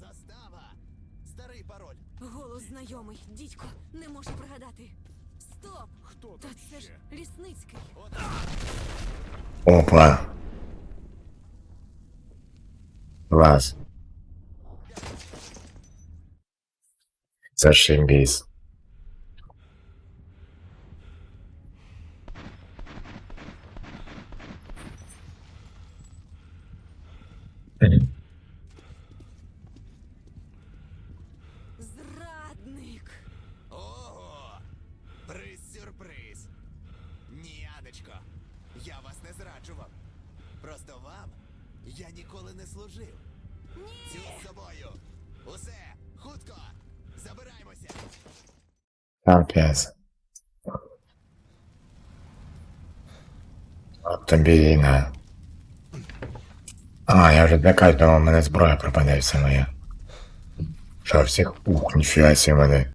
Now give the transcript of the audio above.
Застава! Старий пароль. Голос знайомий. Дідько, не можу пригадати. Стоп! Хто Та там це ж ще? лісницький. Опа. Клас. Зашибісь. Приз-сюрприз! Ні, Яночко, я вас не зраджував. Просто вам я ніколи не служив. Цю з собою. Усе, хутко! Забираємося! Капець. От тобі війна. А, я вже для думав, у мене зброя пропаде вся моя. Що всіх? Ух, ніфіга сі мене.